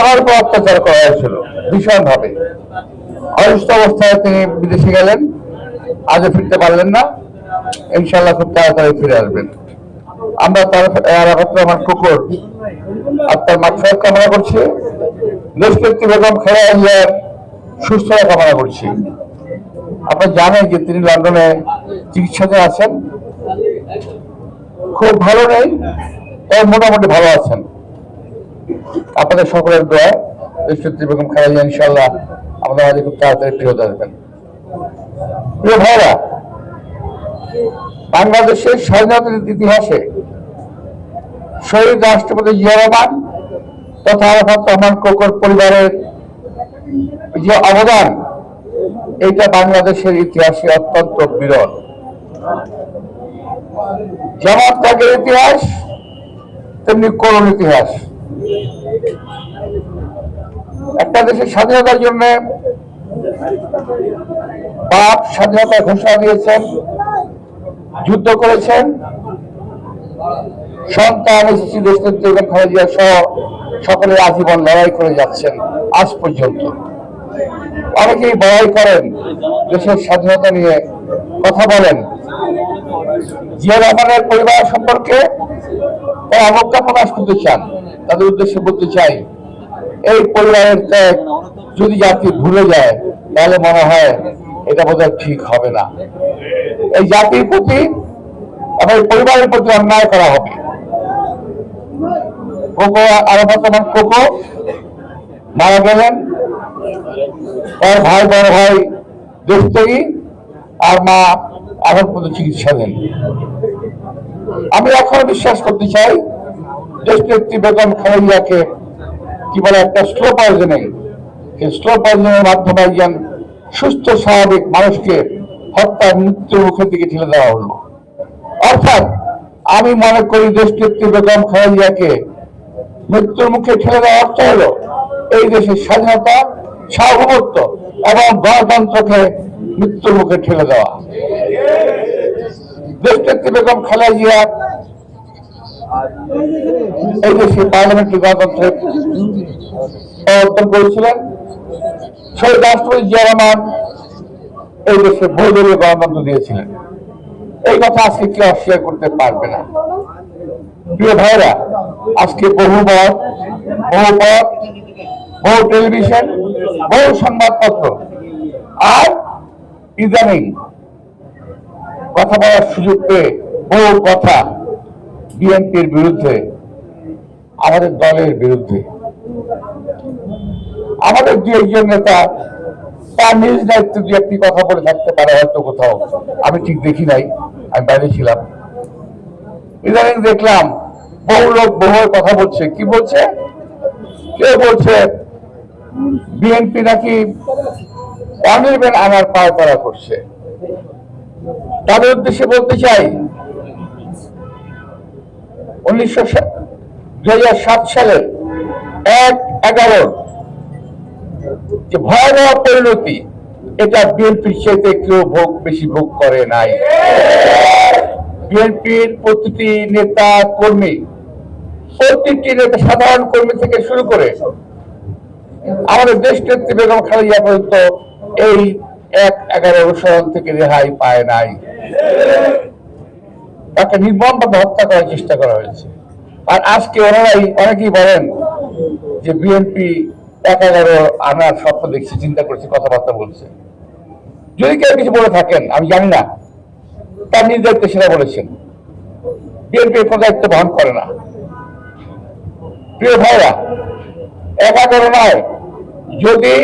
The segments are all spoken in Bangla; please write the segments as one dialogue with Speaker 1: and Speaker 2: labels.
Speaker 1: ওনার উপর অত্যাচার করা হয়েছিল, ভীষণভাবে। অসুস্থ অবস্থায় তিনি বিদেশে গেলেন, আজও ফিরতে পারলেন না। ইনশাল্লাহ খুব তাড়াতাড়ি ফিরে আসবেন। আমরা তার রহমান কুকুর আপনার মাত্রার কামনা করছি। দেশনেত্রী বেগম খেলা জিয়ার সুস্থতা কামনা করছি। আপনারা জানেন যে তিনি লন্ডনে চিকিৎসাতে আছেন। খুব ভালো নেই তবে মোটামুটি ভালো আছেন। আপনাদের সকলের দোয়া দেশনেত্রী বেগম খালেদা ইনশাল্লাহ আমাদের মাঝে খুব তাড়াতাড়ি ফিরত আসবেন। প্রিয় ভাইরা, বাংলাদেশের স্বাধীনতার ইতিহাসে শহীদ রাষ্ট্রপতি জিয়া রহমান তথা আরাফাত রহমান কোকর পরিবারের যে অবদান, এটা বাংলাদেশের ইতিহাসে অত্যন্ত বিরল। যেমন ত্যাগের ইতিহাস, তেমনি করুণ ইতিহাস। একটা দেশের স্বাধীনতার জন্য বাপ স্বাধীনতা ঘোষণা দিয়েছেন, যুদ্ধ করেছেন, সন্তান এসেছি দেশনেত্রী বেগম খালেদা সহ সকলে আজীবন লড়াই করে যাচ্ছেন আজ পর্যন্ত। অনেকেই বড়াই করেন, দেশের স্বাধীনতা নিয়ে কথা বলেন। জিয়া রহমানের পরিবার সম্পর্কে তারা অবজ্ঞা প্রকাশ করতে চান, তাদের উদ্দেশ্যে বলতে চাই, এই পরিবারের ত্যাগ যদি জাতি ভুলে যায়, তাহলে মনে হয় এটা বোধহয় ঠিক হবে না। এই জাতির প্রতি এবং পরিবারের প্রতি অন্যায় করা হবে। কোকো আরাফাত রহমান কোকো, মারা গেলেন। তার ভাই, বড় ভাই, দেশত্যাগী, আর মা এখন পর্যন্ত চিকিৎসাধীন। আমি এখন বিশ্বাস করতে চাই দেশনেত্রী বেগম খালেদাকে কি বলে একটা স্লো পয়জনিং স্লো পয়জনের মাধ্যমে একজন সুস্থ, স্বাভাবিক মানুষকে হত্যার মৃত্যুর মুখের দিকে ঠেলে দেওয়া হলো। অর্থাৎ আমি মনে করি দেশনেত্রী বেগম খালেদাকে মৃত্যুর মুখে ঠেলে দেওয়া অর্থ হলো এই দেশের স্বাধীনতা, সার্বভৌমত্ব এবং গণতন্ত্রকে মৃত্যুর মুখে ঠেলে দেওয়া। দেশনেত্রী বেগম খালেদা জিয়া এই দেশে পার্লামেন্টারি গণতন্ত্রে প্রবর্তন করেছিলেন শহীদ রাষ্ট্রপতি জিয়া রহমান, এই দেশে বহুদলীয় গণতন্ত্র দিয়েছিলেন। এই কথা আজকে কেউ অস্বীকার করতে পারবে না। প্রিয় ভাইরা আজকে বহু মত বহু টেলিভিশন বহু সংবাদপত্র, আর ইদানিং কথা বলার সুযোগ পেয়ে বহু কথা বিএনপির বিরুদ্ধে, আমাদের দলের বিরুদ্ধে। আমাদের দু একজন নেতা তার নিজ দায়িত্ব দু একটি কথা বলে থাকতে পারে হয়তো কোথাও। আমি ঠিক দেখি নাই, আমি বাইরে ছিলাম। ইদানিং দেখলাম বহু লোক বহু কথা বলছে। কি বলছে? কেউ বলছে? বিএনপি নাকি অনির্বেন আনার পায় করা করছে। তাদের উদ্দেশ্যে বলতে চাই, উনিশশো সালের এক এগারো যে ভয়াবহ পরিণতি, এটা বিএনপির কেউ ভোগ, বেশি ভোগ করে নাই। বিএনপির প্রতিটি নেতা, কর্মী নেতা, সাধারণ কর্মী থেকে শুরু করে আমাদের দেশ নেত্রী বেগম খালেদা পর্যন্ত এই এক এগারো অনুসরণ থেকে রেহাই পায় নাই। তাকে নির্মমভাবে হত্যা করার চেষ্টা করা হয়েছে। আর আজকে ওনারাই, অনেকেই বলেন যে বিএনপি এক এগারো আনার স্বপ্ন দেখছে, চিন্তা করছে, কথাবার্তা বলছে। যদি কেউ কিছু বলে থাকেন, আমি জানি না, তার নিজ দায়িত্বে সেটা বলেছেন। বিএনপি কোনো দায়িত্ব বহন করে না। প্রিয় ভাইরা এক এগারো নয়, যদি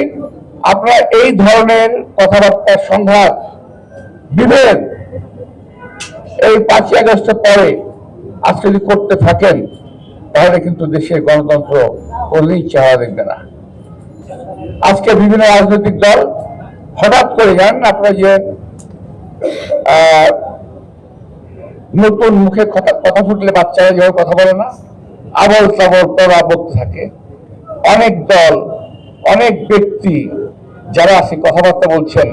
Speaker 1: আপনারা এই ধরনের কথাবার্তা সংঘাত, বিভেদ এই পাঁচই আগস্টের পরে আজকে যদি করতে থাকেন, তাহলে কিন্তু দেশের গণতন্ত্র কোনদিন চেহারা দেখবে না। আজকে বিভিন্ন রাজনৈতিক দল হঠাৎ করে জানেন আপনারা যে নতুন মুখে কথা কথা ফুটলে বাচ্চারা যেভাবে কথা বলে না আবল তাবল পড়া বলতে থাকে। অনেক দল, অনেক ব্যক্তি যারা আছে কথাবার্তা বলছেন,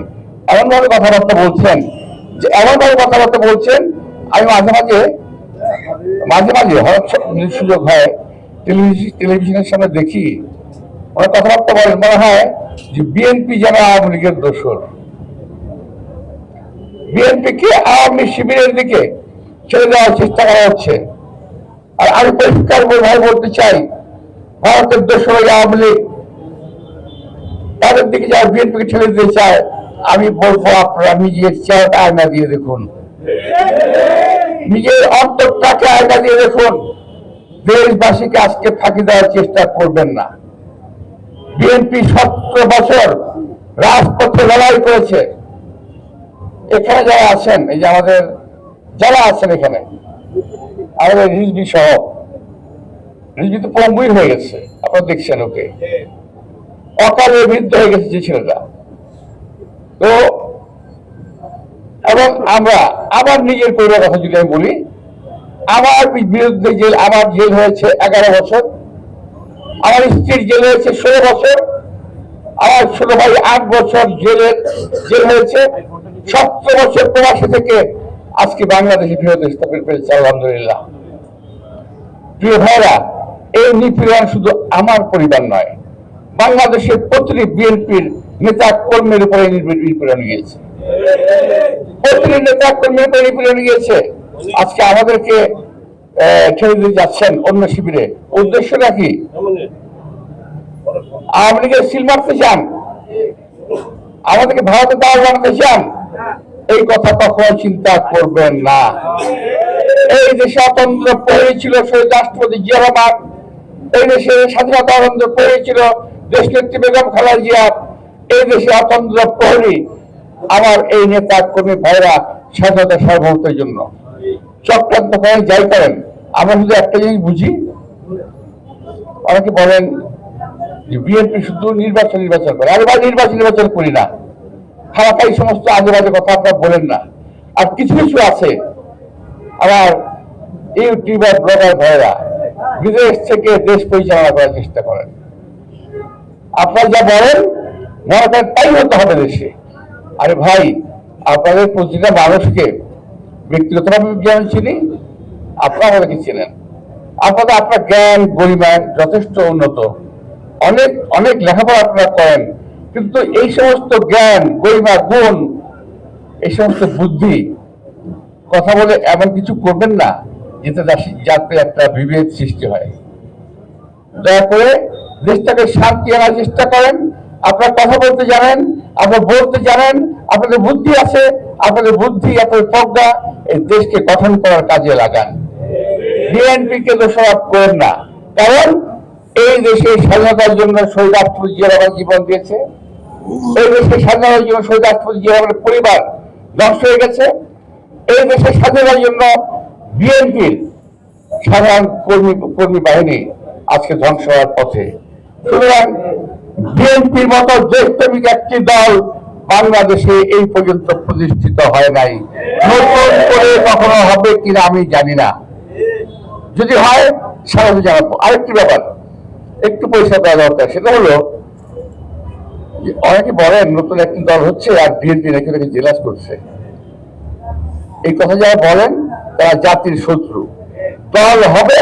Speaker 1: এমনভাবে কথাবার্তা বলছেন যে এমন ভাবে কথাবার্তা বলছেন, আমি মাঝে মাঝে মাঝে মাঝে হঠাৎ সুযোগ হয় টেলিভিশন টেলিভিশনের সামনে দেখি ওনার কথাবার্তা বলেন, মনে হয় যে বিএনপি যেন আওয়ামী লীগের দোষর। বিএনপি কে আওয়ামী শিবিরের দিকে ছেড়ে দেওয়ার চেষ্টা করা হচ্ছে। আর আমি পরিষ্কার ভাবে বলতে চাই, ভারতের দোষর আওয়ামী লীগ, তাদের দিকে যারা বিএনপি কে ঠেলে দিতে চায় আমি বলব আপনারা নিজের চেহারাটা আয়না দিয়ে দেখুন। নিজের অন্তরটাকে আয়না দিয়ে দেখুন। দেশবাসীকে আজকে ফাঁকি দেওয়ার চেষ্টা করবেন না। বিএনপি সতেরো বছর রাজপথে লড়াই করেছে। এখানে যারা আছেন, এই যে আমাদের যারা আছেন এখানে, আমাদের রিজবি সহ রিজবি তো পঙ্গুই হয়ে গেছে, আপনারা দেখছেন ওকে। অকালে বৃদ্ধ হয়ে গেছে যে ছেলেটা। তো এবং আমরা আমার নিজের পরিবার কথা যদি আমি বলি আমার বিরুদ্ধে জেল আমার জেল হয়েছে এগারো বছর আমার স্ত্রীর জেল হয়েছে ষোলো বছর আমার ছোট ভাই আট বছর জেলের জেল হয়েছে সতেরো বছর প্রবাসী থেকে আজকে বাংলাদেশে ফেরত স্থাপন পেরেছে আলহামদুলিল্লাহ। প্রিয় ভাইরা এই নিপীড়ন শুধু আমার পরিবার নয়, বাংলাদেশের প্রতিটি বিএনপির নেতা কর্মীর উপরে গিয়েছে। প্রতিটি নেতা কর্মীর উপরে গিয়েছে। আজকে আমাদেরকে ছেড়ে দিয়ে যাচ্ছেন অন্য শিবিরে। উদ্দেশ্যটা কি? আওয়ামী লীগের সিল মারতে চান? আমাদেরকে ভারতের দাওয়াত বানাতে চান? এই কথা কখনো চিন্তা করবেন না। এই দেশে অতন্ত্র প্রহরী ছিল রাষ্ট্রপতি জিয়া এই দেশে স্বাধীনতা আনন্দ দেশ নেত্রী বেগম খালেদা জিয়া এই দেশে অতন্ত্র প্রহরী আমার এই নেতা কর্মী ভাইরা স্বাধীনতা সার্বভৌমত্বের জন্য। চক্রান্ত করেন যাই করেন। আমরা শুধু একটা জিনিস বুঝি, অনেকে বলেন যে বিএনপি শুধু নির্বাচন নির্বাচন করে। আরে নির্বাচন নির্বাচন করি না। খারাপ এই সমস্ত আজে বাজে কথা আপনারা বলেন না। আর কিছু কিছু আছে। আমার ইউটিউবার, ব্লগার ভাইরা বিদেশ থেকে দেশ পরিচালনা করার চেষ্টা করেন। আপনারা যা বলেন করেন তাই হতে হবে দেশে। আরে ভাই, আপনাদের প্রতিটা মানুষকে ব্যক্তিগতভাবে জ্ঞান চিনি, আপনারা আমাদেরকে চিনেন। আপনাদের, আপনার জ্ঞান গরিমায় যথেষ্ট উন্নত। অনেক অনেক লেখাপড়া আপনারা করেন, কিন্তু এই সমস্ত জ্ঞান, গরিমা, গুণ, এই সমস্ত বুদ্ধি, কথা বলে এমন কিছু করবেন না, যেতে যাতে একটা বিভেদ সৃষ্টি হয়। দয়া করে দেশটাকে শান্তি আনার চেষ্টা করেন আপনারা কথা বলতে জানেন, আপনারা বলতে জানেন, আপনাদের বুদ্ধি আছে, আপনাদের বুদ্ধি, আপনাদের প্রজ্ঞা এই দেশকে গঠন করার কাজে লাগান। বিএনপি কে দোষারোপ করেন না। কারণ এই দেশে স্বাধীনতার জন্য শহীদ রাষ্ট্রপতি জিয়া জীবন দিয়েছে। এই দেশে স্বাধীনতার জন্য শহীদ রাষ্ট্রপতি জিয়া পরিবার ধ্বংস হয়ে গেছে। এই দেশের স্বাধীনতার জন্য বিএনপির সাধারণ কর্মী কর্মী বাহিনী আজকে ধ্বংস হওয়ার পথে। সুতরাং বিএনপির মতো দেশপ্রেমিক একটি দল বাংলাদেশে এই পর্যন্ত প্রতিষ্ঠিত হয় নাই। নতুন করে কখনো হবে কিনা আমি জানি না। যদি হয় স্বাগত জানাব। আরেকটি ব্যাপার, একটু পয়সা দেওয়া দরকার, সেটা হলো অনেকে বলেন, নতুন একটি দল হচ্ছে আর বিএনপি নাকি তাকে জেলাস করছে। এই কথা যারা বলেন, তারা জাতির শত্রু। দল হবে,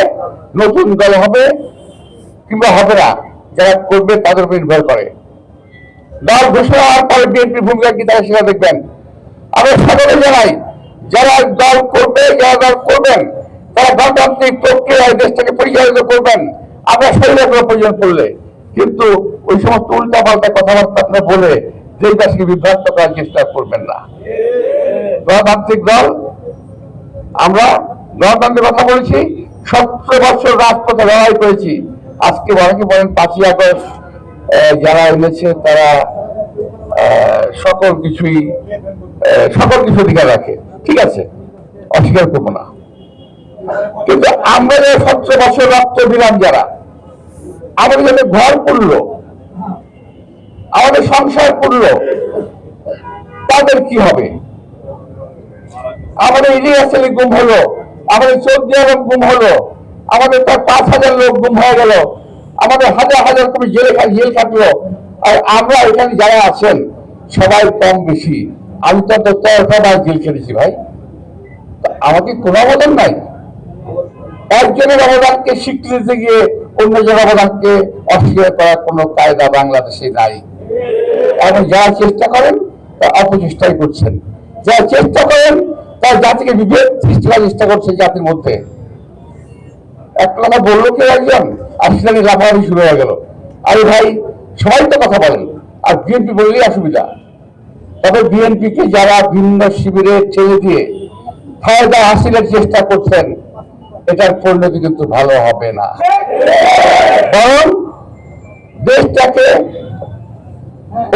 Speaker 1: নতুন দল হবে, কিংবা হবে না। যারা করবে তাদের উপর নির্ভর করে। দল ঘোষণা হওয়ার পরে বিএনপি ভূমিকা কি তারা সেটা দেখবেন। আমরা সকলে জানাই, যারা দল করবে, যারা দল করবেন, তারা গণতান্ত্রিক প্রক্রিয়ায় দেশটাকে পরিচালিত করবেন। আমরা শরীরে কোনো প্রয়োজন পড়লে। কিন্তু ওই সমস্ত উল্টা পাল্টা কথাবার্তা আপনারা বলে দেশবাসীকে বিভ্রান্ত করার চেষ্টা করবেন না। গণতান্ত্রিক দল, আমরা গণতন্ত্রের কথা বলেছি, সতেরো বছর রাজপথে লড়াই করেছি। আজকে অনেকে বলেন পাঁচই আগস্ট যারা এনেছে তারা সকল কিছুই সকল কিছু অধিকার রাখে। ঠিক আছে? অস্বীকার করব না। কিন্তু আমরা যে সতেরো বছর রক্ত দিলাম যারা, আমাদের যাতে ঘর পড়ল আমাদের সংসার পড়ল তাদের কি হবে? আমাদের ইলিয়াস গুম হলো, আমাদের চৌধুরী আলম গুম হলো আমাদের তার পাঁচ হাজার লোক গুম হয়ে গেল। আমাদের হাজার হাজার কবি জেলে জেল কাটলো আর আমরা এখানে যারা আছেন, সবাই কম বেশি। আমি তো সবাই জেল খেলেছি ভাই। আমাকে কোনো অবদান নাই। একজনের অবদানকে স্বীকৃতি গিয়ে অন্য জনগণকে অস্বীকার করার কোনো কায়দা বাংলাদেশে নাই। এবং যারা চেষ্টা করেন, তা অপচেষ্টাই করছেন। যারা চেষ্টা করেন তার জাতিকে বিভেদ সৃষ্টি করার চেষ্টা করছে জাতির মধ্যে। এক কথা বলল কেউ একজন? আসলে লাফালাফি শুরু হয়ে গেল। আরে ভাই, সবাই তো কথা বলেন আর বিএনপি বললেই অসুবিধা। তবে বিএনপিকে যারা ভিন্ন শিবিরে ছেড়ে দিয়ে ফায়দা হাসিলের চেষ্টা করছেন, এটার পরিণতি কিন্তু ভালো হবে না। বরং দেশটাকে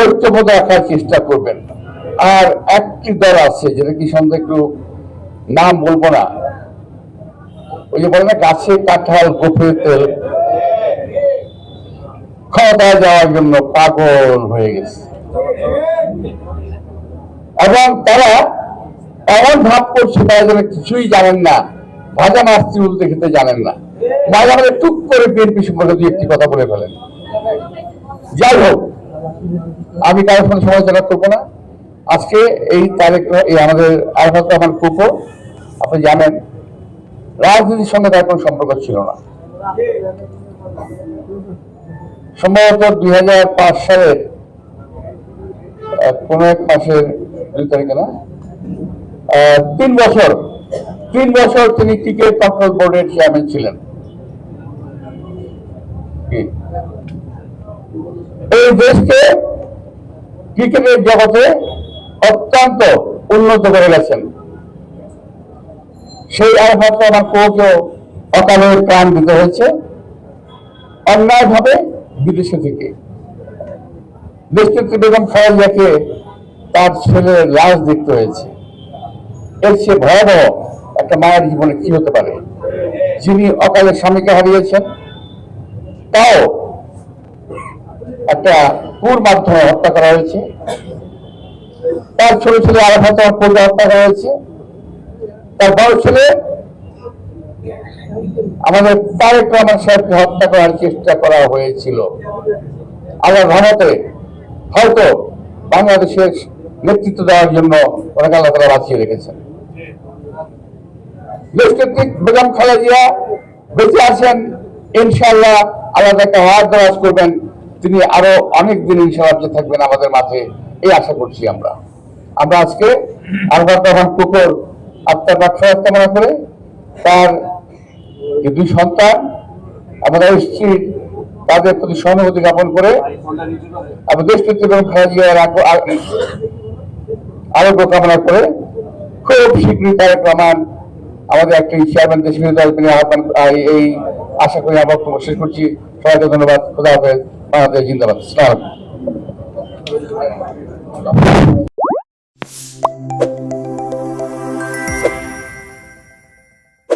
Speaker 1: ঐক্যবদ্ধ রাখার চেষ্টা করবেন। আর একটি দল আছে, যেটা কি সন্দেহ একটু নাম বলব না ওই যে বলে না, গাছে কাঁঠাল, গোফে তেল। ক্ষমতায় যাওয়ার জন্য পাগল হয়ে গেছে। এবং তারা এমন ভাব করছে, তারা যেন কিছুই জানেন না। ভাজা মাছ উল্টে খেতে জানেন না। মাঝে মাঝে টুক করে বিএনপি সম্পর্কে দুই একটি কথা বলে ফেলেন। যাই হোক, আমি কারোর সঙ্গে সমালোচনা করব না। আজকে এই তারিখ এই আমাদের আরফাত রহমান কুকো আপনি জানেন রাজনীতির সঙ্গে তার কোনো সম্পর্ক ছিল না। সম্ভবত দুই হাজার পাঁচ সালের কোন এক মাসের দুই তারিখে না? তিন বছর তিন বছর তিনি ক্রিকেট কন্ট্রোল বোর্ডের চেয়ারম্যান ছিলেন। এই দেশকে ক্রিকেটের জগতে অত্যন্ত উন্নত করে গেছেন। সেই আরফাত আমার কোকেও অকালে প্রাণ দিতে হয়েছে অন্যায়ভাবে বিদেশে থেকে। দেশনেত্রী বেগম খালেদাকে তার ছেলের লাশ দেখতে হয়েছে। এর সে ভয়াবহ একটা মায়ের জীবনে কি হতে পারে? যিনি অকালে স্বামীকে হারিয়েছেন, তাও একটা কুর মাধ্যমে হত্যা করা হয়েছে। তার ছোট ছেলে আরাফাত পূর্বে হত্যা করা হয়েছে। তার বড় ছেলে, আমাদের তারেক রহমান সাহেবকে হত্যা করার চেষ্টা করা হয়েছিল। আল্লাহ রহমতে হয়তো বাংলাদেশের নেতৃত্ব দেওয়ার জন্য ওনাকে আল্লাহ তালা বাঁচিয়ে রেখেছেন। দেশনেত্রী বেগম খালেদিয়া বেঁচে আছেন ইনশাল্লাহ আল্লাহ একটা হাত দরাজ করবেন। তিনি আরও অনেক দিন ইনশাল্লাহ বেঁচে থাকবেন আমাদের মাঝে, এই আশা করছি আমরা। আমরা আজকে আলবাত রহমান কুকুর আত্মার বাক্সার কামনা করে তার দুই সন্তান, আমাদের স্ত্রী, তাদের প্রতি সহানুভূতি জ্ঞাপন করে এবং দেশ নেত্রী এবং আরোগ্য কামনা করে খুব শীঘ্রই তারেক রহমান আমাদের একটি চেয়ারম্যান দেশ বিরোধী দল আহ্বান এই আশা করি আমার শেষ করছি। সবাইকে ধন্যবাদ। খোদা হাফেজ। বাংলাদেশ জিন্দাবাদ। আলাইকুম।